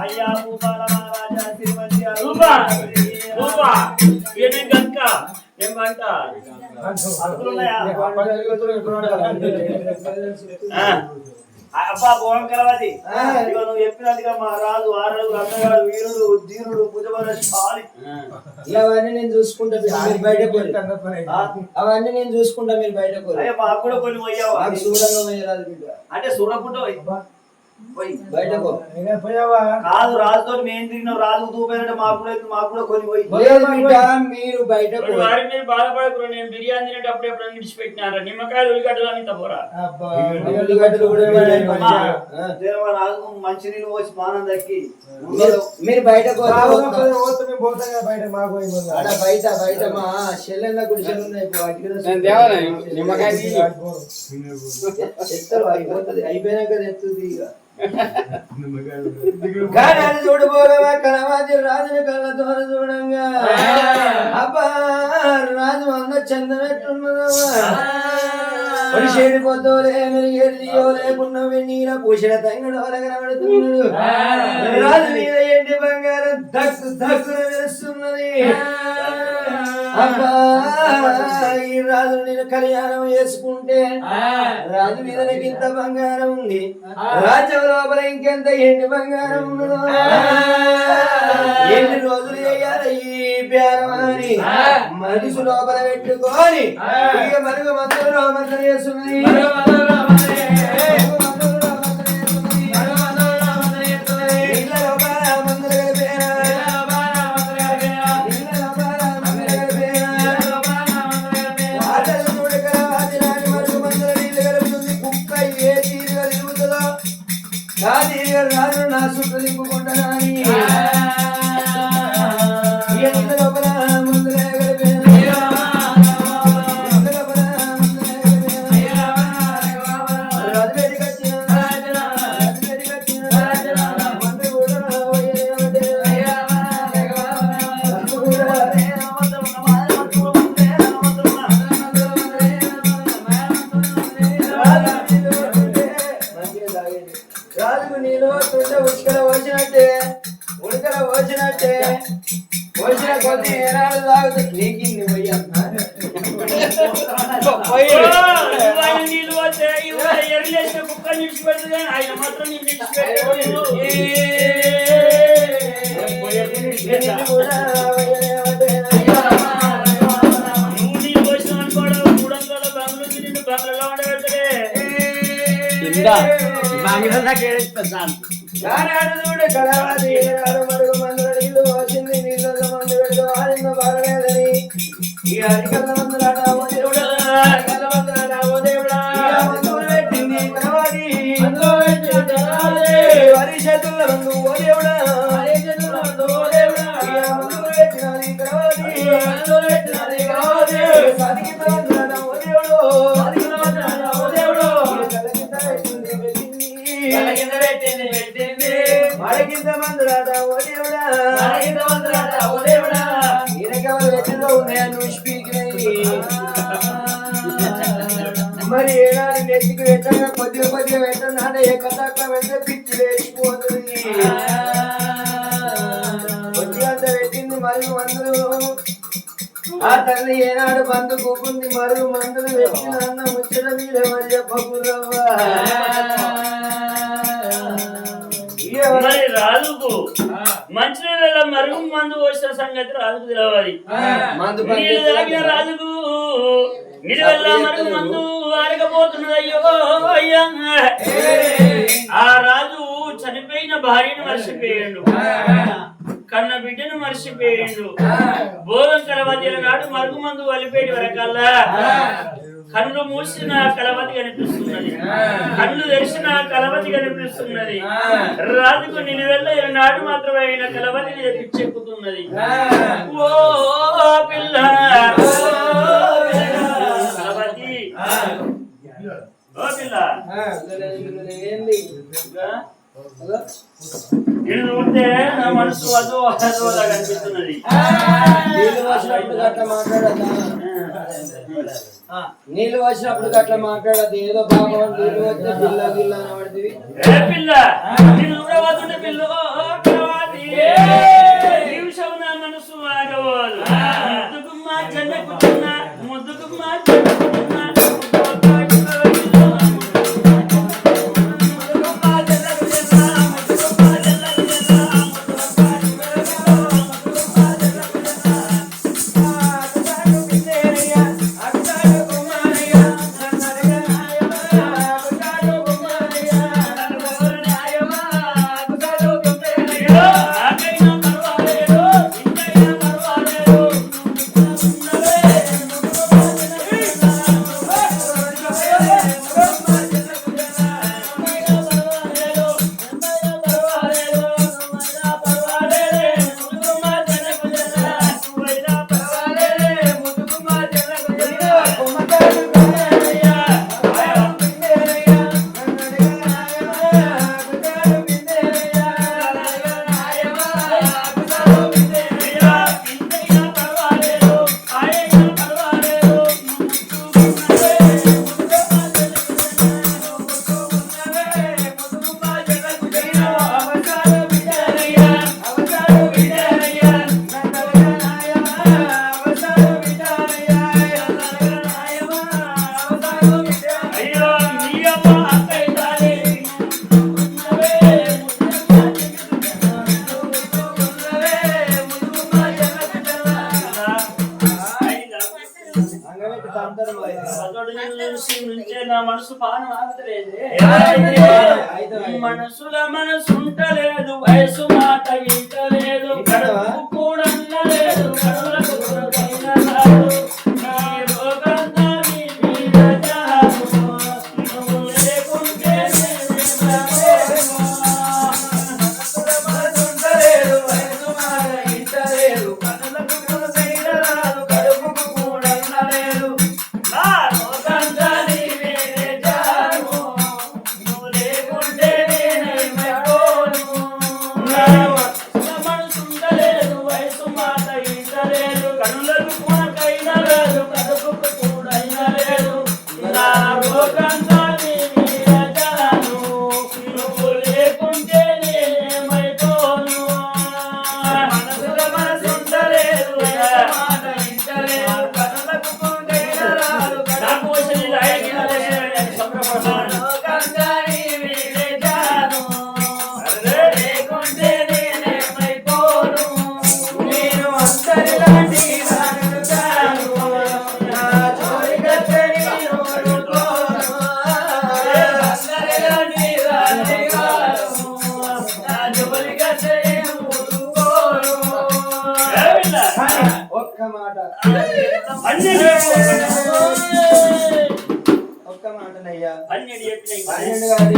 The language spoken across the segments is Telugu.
అయ్యా భూపాల మహారాజా తిరుమతి రూపా రూపా ఏమేం కనుక ఏం పంట అదులున్నాయా ఆ, అబ్బా భువన కలవతి ఇక నువ్వు చెప్పినట్టుగా మా రాజు ఆరడు అన్నగాడు వీరుడు ధీరుడు భుజబల శాలి అవన్నీ నేను చూసుకుంటా మీరు బయట అవన్నీ నేను చూసుకుంటా మీరు బయట పోయి. అయ్యా మాకు కూడా కొన్ని పోయావా? నాకు చూడంగా అంటే చూడకుండా కాదు రాజుతో మేము తిరిగినాం. రాజు తూపోయినట్టు మాకు కూడా మాకు కూడా కొన్ని పోయి. మీరు బయట మీద బాధపడకూడదు నేను బిర్యానీ తినేటప్పుడు ఎప్పుడైనా విడిచిపెట్టినారా? నిమ్మకాయలు ఉల్లిగడ్డలు అని తప్పరా రాజు మంచి నీళ్ళు పోసి స్నానం దక్కి మీరు- మీరు బయట బయట బయట మా చెల్లెళ్ళ గుడిసెలు ఉన్నాయి? నిమ్మకాయ అయిపోయినాక తెస్తుంది ఇక. కానీ అది చూడబోగవా? కలవాది రాజుని కళ్ళతో చూడంగా. అబ్బా రాజు అన్న చందనట్టున్నదమ్మా చెడిపోతోలే మెరిగేదియో లేకున్నా వెన్నీర పూసిన తంగడు అలగనబడుతున్నాడు రాజు మీద ఎండి బంగారం దక్కు దక్కున వేస్తున్నది అబ్బా ఈ రాజు నేను కళ్యాణం చేసుకుంటే రాజు మీద నాకు ఇంత బంగారం ఉంది. రాజ్యం లోపల ఇంకెంత ఎండి బంగారం ఉన్నదో. ఎన్ని రోజులు చేయాలి ఈ బేరమని? మనసు లోపల పెట్టుకొని ఇక మరుగు మందులు మందులు చేస్తున్నది ఎర్రలేసిన కుక్కలు నిలిచిపెడుతుంది ఆయన మాత్రం నేను మూడంగల బంగ్లు మరి ఏనాడు నెత్తికి పెట్టగా కొద్దిగా కొద్దిగా పెట్టిన ఎక్క తక్కువ పెడితే పిచ్చి వేసిపోతుంది కొద్దిగా అంత పెట్టింది మరుగు మందులు. ఆ తల్లి ఏనాడు బంధు కూకుంది మరుగు మందులు పెట్టిన అన్న ముచ్చట మీద మరి చెప్పకురవ్వా మరి రాజుకు మంచి నీళ్ళ మరుగు మందు పోసిన సంగతి రాజుకు తెలవాలి. మందు నీళ్ళు తాగిన రాజుకు నిలువెల్ల మందు ఆరకపోతున్నది అయ్యో ఆ రాజు చనిపోయిన భార్యను మర్చిపోయాడు. కన్న బిడ్డను మర్చిపోయాడు. బోధం కలవతిల నాడు మరుగు మందు వలిపేటి వరకల్లా కళ్ళు మూసిన కలవతి కనిపిస్తున్నది. కళ్ళు తెరిచిన కలవతి కనిపిస్తున్నది. రాజుకు నిలువెల్ల నాడు మాత్రమైన కలవతి పిచ్చెక్కుతున్నది ఓ పిల్ల. ఓ పిల్ల ఏంది నేను చూస్తే నా మనసు అదో అదో లాగా అనిపిస్తున్నది. నీళ్ళు వచ్చినప్పుడు గట్ల మాట్లాడద్దు? ఏదో బాగా నీళ్ళు వస్తే బిల్ల గిల్ల పిల్ల? నేను చూడబోతుంటే పిల్ల. నిమిషం నా మనసు ఆగవాలు. ముద్దుకు మా చెన్నకు చిన్న ముద్దుకు మా చెన్నకు మనసు పానం ఆగుతలేదు మనసుల మనసు ఉంటలేదు. రోగంతా నీ ఒక్క మాటనయ్యా. కాదు.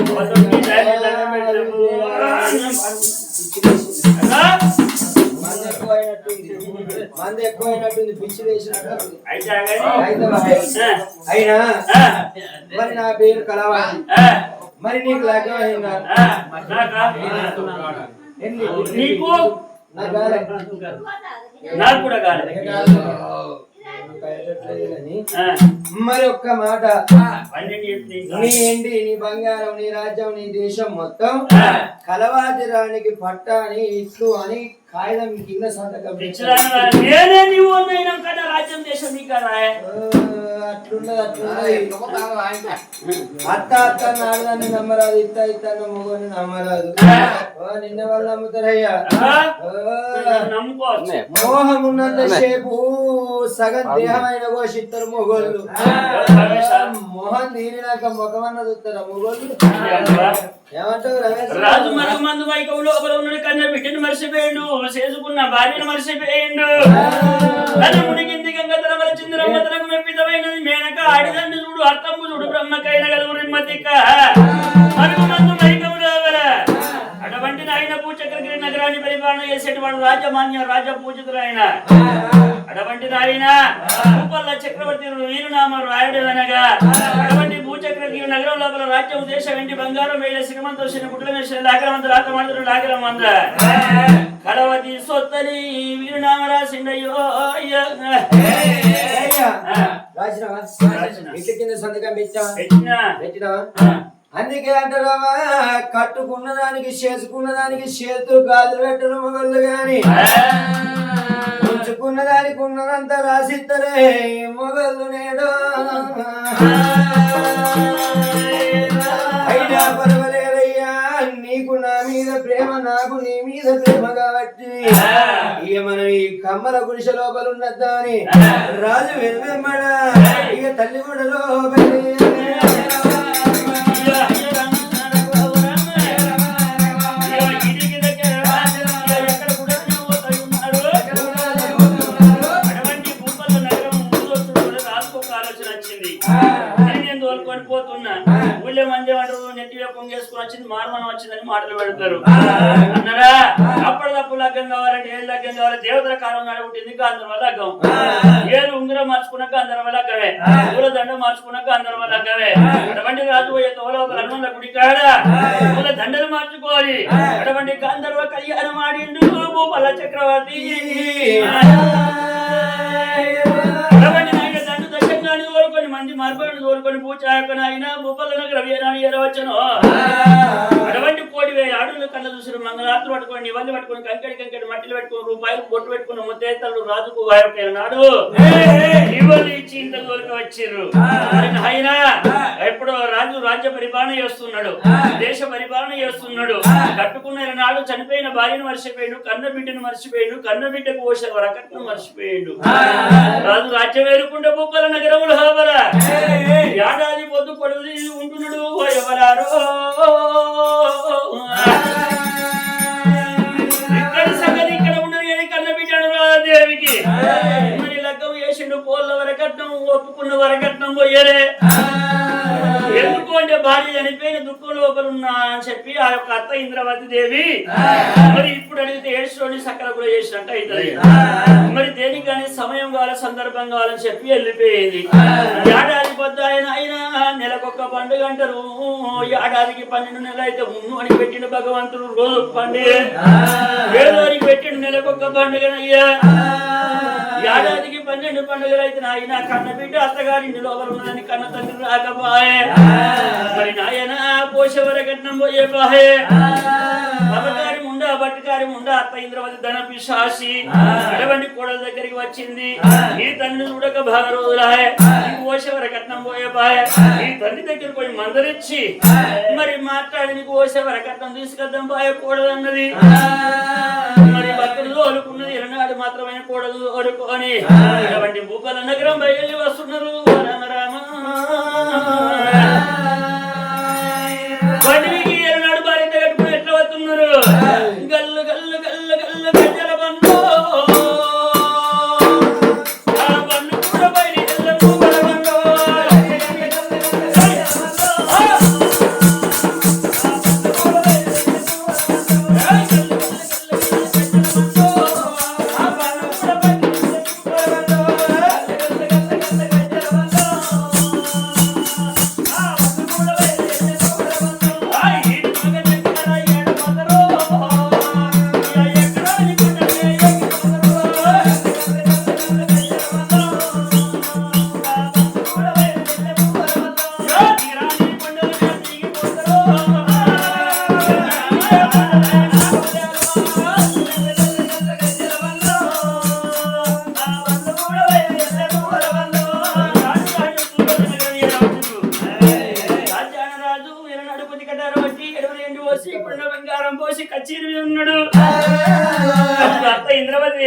మంది ఎక్కువైనట్టుంది పిచ్చి వేసినట్టుంది. అయినా మరి నా పేరు కలవాలి. మరి నీకు లగ్గం అయిందా? నీకు. నాకు? కూడా కాలేదు మరి ఒక్క మాట. నీ ఎండి నీ బంగారం నీ రాజ్యం నీ దేశం మొత్తం కలవాది రానికి పట్టా అని ఇట్లు అని కాగితం కింద సంతకం పిచ్చిదానా, నేనే నీవు అన్నైనా కదా రాజ్యం దేశం నీకు కదా ఆ, అట్లుండదు అట్లుండదు అత్త అత్త నాడదాన్ని నమ్మరాదు ఇత్త ఇత్త మొగని నమ్మరాదు. ఓ, నిన్న వాళ్ళు నమ్ముతారయ్యా. మోహం ఉన్నంత సేపు సగం దేహమైన కోసిస్తారు మొగోళ్ళు. మోహం తీరినాక ముఖమన్న చూస్తారా మొగోళ్ళు? రాజు మరొక మందు వైకం లోపల ఉన్నాడు కన్న బిడ్డను మర్చిపోయిండు చేసుకున్న భార్యను మర్చిపోయిండు తన మునిగింది గంగతర వల చింద్రమ్మతరకు మెప్పితమైనది మేనక ఆడిదండు చూడు అర్థము చూడు బ్రహ్మకైన గలుగు నిమ్మతిక మరొక మందు వైకం లోపల అటువంటి నాయన పూచక్రగిరి నగరాన్ని పరిపాలన చేసేటువంటి రాజమాన్య రాజ పూజితులైన అటువంటి దారినా భూపల్ల చక్రవర్తి వీరునామ రాయుడు అనగా అటువంటి భూచక్రవర్తి నగరం లోపల రాజ్యం దేశం వెండి బంగారం వేల శ్రీమంతం శ్రీ గుడ్ల వేసిన లాగరమంత రాకమంతుడు లాగరమంద కడవతి సొత్తని వీరునామ రాసిండయ్యో రాసిన. కింద సంతకం పెట్టా పెట్టినా? పెట్టినా అందుకే అంటారావా కట్టుకున్న దానికి చేసుకున్న దానికి చేతు గాజులు పెట్టరు మొగళ్ళు గాని ఉంచుకున్న దానికి ఉన్నదంతా రాసిద్దరే మొగళ్ళు నేడు. అయినా పర్వాలేదయ్యా నీకు నా మీద ప్రేమ నాకు నీ మీద ప్రేమ కాబట్టి ఇక మనం ఈ కమ్మల గుడిసె లోపల ఉన్నద్దా అని రాజు వెనువెమ్మడ ఇక తల్లి కూడా లోపలి వచ్చింది. నేను తోలుకొని పోతున్నా ఊళ్ళో మంది అంటారు నెత్తి మీద పొంగేసుకుని వచ్చింది మార్మనం వచ్చిందని మాటలు పెడతారు. అన్నారా? అప్పటిదప్పుడు లగ్గం కావాలంటే ఏం లగ్గం కావాలి? దేవతల కాలం నడుపుట్టింది గాంధర్వ లగ్గం. ఏలు ఉంగరం మార్చుకున్నాక అందరం లగ్గమే. పూల దండ మార్చుకున్నాక అందరం లగ్గమే. అటువంటి రాజు తోల ఒక హనుమల గుడి కాడ పూల దండలు మార్చుకోవాలి. అటువంటి గాంధర్వ కళ్యాణం ఆడిండు భూపల్ల చక్రవర్తి. అటువంటి మంది మార్పులను కోరుకొని పూచాకన అయినా భూపల్ల నగర వీరాని ఎరవచ్చను అటువంటి కోటి వేల ఆడులు కళ్ళ చూసిన మంగళాత్రు పట్టుకొని ఇవన్నీ పట్టుకొని కంకడి కంకడి మట్టిలు పెట్టుకొని రూపాయలు పొట్టు పెట్టుకున్న ముత్తేతలు రాజుకు వాయపైన నాడు ఇవన్నీ ఇచ్చి ఇంత ఆయన ఆయన ఎప్పుడో రాజు రాజ్య పరిపాలన చేస్తున్నాడు. దేశ పరిపాలన చేస్తున్నాడు. కట్టుకున్న నాడు చనిపోయిన భార్యను మర్చిపోయాడు కన్న బిడ్డను మర్చిపోయాడు కన్న బిడ్డకు పోసే వరకట్ను మర్చిపోయాడు. రాజు రాజ్యం వేరుకుంటే బొక్కల నగరములు హాబరా ఏడాది పొద్దు కొడుకు ఉంటున్నాడు ఎవరారో వరకట్నం పోయరే ఎందుకు అంటే భార్య చనిపోయిన దుఃఖంలో లోపల ఉన్నా అని చెప్పి ఆ యొక్క అత్త ఇంద్రవతి దేవి మరి ఇప్పుడు అడిగితే ఏడ్చుకొని సకల కూడా చేసినట్టు అవుతుంది మరి దేనికి కానీ సమయం కావాలి సందర్భం కావాలని చెప్పి వెళ్ళిపోయేది. ఏడాది పొద్దు ఆయన అయినా నెలకొక్క పండుగ అంటారు. ఏడాదికి పన్నెండు నెలలు అయితే ఉన్ను అని పెట్టిన భగవంతుడు రోజు పండుగ. ఏడాదికి పెట్టిన నెలకొక్క పండుగనయ్యా. ఏడాదికి పన్నెండు పండుగలు అయితే నాయన కన్న బిడ్డ లోపల ఉన్నదని కన్న తండ్రి రాకపోయే మరి నాయన పోషవర కట్నం పోయే బాయే పదకారి ముండ బట్టకారి ముండ అత్త ఇంద్రవతి ధన పిశాసి. అటువంటి కోడల దగ్గరికి వచ్చింది. ఈ తండ్రి చూడక బాగా రోజులాయే పోషవర కట్నం పోయే బాయే ఈ తండ్రి దగ్గరికి పోయి మందరిచ్చి మరి మాట్లాడి నీకు పోషవర కట్నం తీసుకొద్దాం బాయే కోడలన్నది. మరి మాత్రమే కూడదు తోలుకొని అటువంటి భూపాల నగరం బయలు వస్తున్నారు. రామ రామ.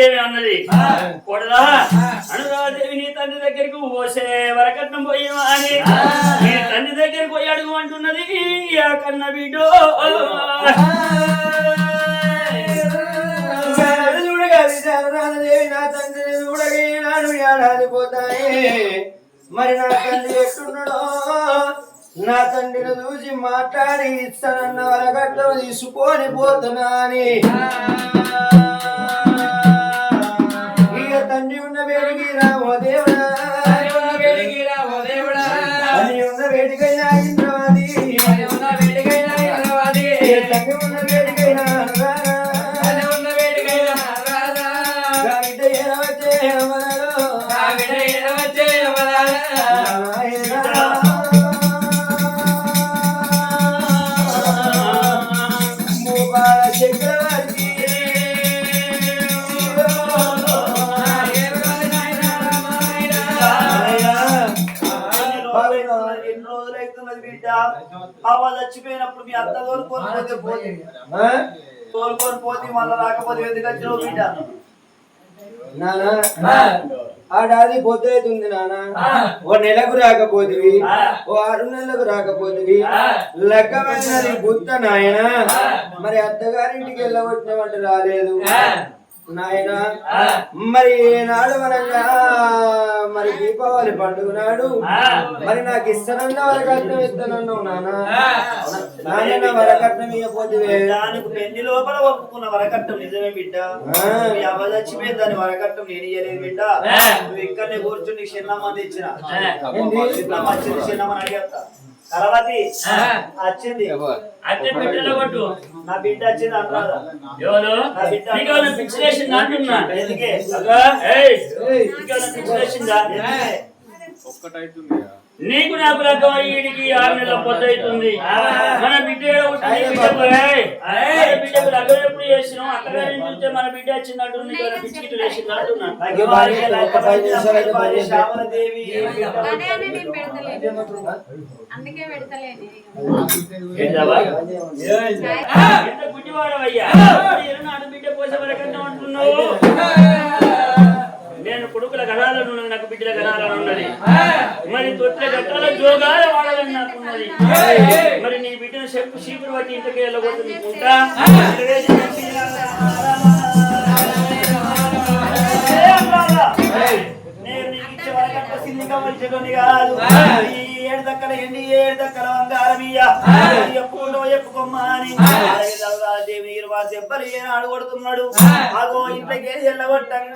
ఏమి అన్నది. కూడదా అనురాదేవి నీ తండ్రి దగ్గరికి పోసే వరకట్నం పోయేవా అని. నీ తండ్రి దగ్గరికి పోయి అడుగు అంటున్నది కన్న బిడ్డో. చూడగా విశాలరామదేవి నా తండ్రిని చూడగా ఈనాడు ఏడాది పోతాయి. మరి నా తండ్రి ఎట్టున్నాడో నా తండ్రిని చూసి మాట్లాడి ఇస్తానన్న వరగట్టం తీసుకొని పోతున్నా అని. అవ్వ చచ్చిపోయినప్పుడు మీ అత్త కోరుకొని పోతే పోతే పోతే మళ్ళీ రాకపోతే ఎందుకు వచ్చినావు బిడ్డ? ఆ. డాది పొద్దుతుంది నానా? ఆ. ఓ నెలకు రాకపోతివి. ఆ. ఓ ఆరు నెలలకు రాకపోతివి. లెక్కమైనది గుత్త నాయన. మరి అత్తగారింటికి వెళ్ళవచ్చినట్టు రాలేదు. ఆ. నాయన. మరి నాడు వరంగా మరి దీపావళి పండుగ నాడు. మరి నాకు ఇస్తానన్న వరకట్నం ఇస్తానన్నావు నాన్న. నాయన వరకట్నం ఇవ్వకపోతే దానికి పెళ్ళి లోపల ఒప్పుకున్న వరకట్నం నిజమే బిడ్డ ఆ. మీ అవ్వ చచ్చిపోయింది దాని వరకట్నం నేను ఇయ్యలేదు బిడ్డ. నువ్వు ఇక్కడనే కూర్చుని? చిన్నమ్మ వచ్చింది చిన్నమ్మని అడిగేస్తా కలవతి ఆ. వచ్చింది. బిడ్డలో కొట్టు. నా బిడ్డ వచ్చింది ఎవరు? అంటున్నా? ఎందుకే? నీకు నాకు రకం వీడికి ఆరు నెలల పొద్దు అవుతుంది. మన బిడ్డ? బిడ్డకు, ఎప్పుడు చేసినాం అక్కగారిని చూస్తే మన బిడ్డ గుడ్డివాడవయ్యా? బిడ్డ పోసే వరకన్నా అంటున్నావు గణాలను నాకు బిడ్డల గణాలను ఉన్నది. మరి తొట్ల గట్టాల జోగాల వాడాలని నాకు ఉన్నది. మరి నీ బిడ్డను చెప్పు చీపురు బట్టి ఇంటికి వెళ్ళకూడదు ఉంటా నేను నీకు ఇచ్చే కాదు. ఏడు దక్కల ఎండి ఏడు దక్కల ఎప్పుకోమ్మా అని. దేవి దెబ్బలు ఏనాడు కొడుతున్నాడు. అగో ఇంట్లోకి వెళ్ళగొట్టంగా?